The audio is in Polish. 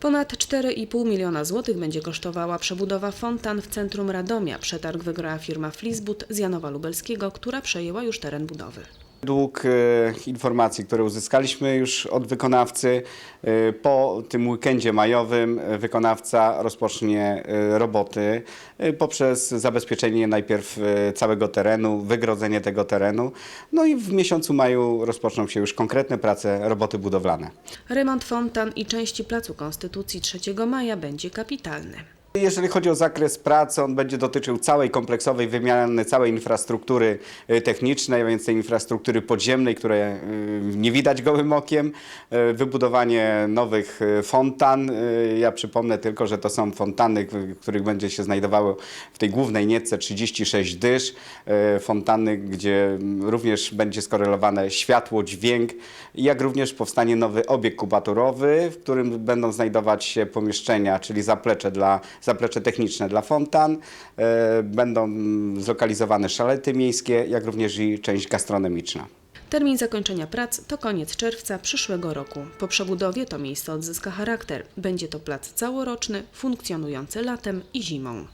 Ponad 4,5 miliona złotych będzie kosztowała przebudowa fontan w centrum Radomia. Przetarg wygrała firma Flisbut z Janowa Lubelskiego, która przejęła już teren budowy. Według e, informacji, które uzyskaliśmy już od wykonawcy, e, po tym weekendzie majowym e, wykonawca rozpocznie roboty poprzez zabezpieczenie najpierw całego terenu, wygrodzenie tego terenu, no i w miesiącu maju rozpoczną się już konkretne prace, roboty budowlane. Remont fontan i części Placu Konstytucji 3 maja będzie kapitalny. Jeżeli chodzi o zakres pracy, on będzie dotyczył całej kompleksowej wymiany całej infrastruktury y, technicznej, a więc tej infrastruktury podziemnej, której y, nie widać gołym okiem, y, wybudowanie nowych fontan. Ja przypomnę tylko, że to są fontany, w których będzie się znajdowało w tej głównej nietce 36 dysz. Fontany, gdzie mm, również będzie skorelowane światło, dźwięk, jak również powstanie nowy obiekt kubaturowy, w którym będą znajdować się pomieszczenia, czyli zaplecze, dla, zaplecze techniczne dla fontan. E, Będą zlokalizowane szalety miejskie, jak również i część gastronomiczna. Termin zakończenia prac to koniec czerwca przyszłego roku. Po przebudowie to miejsce odzyska charakter. Będzie to plac całoroczny, funkcjonujący latem i zimą.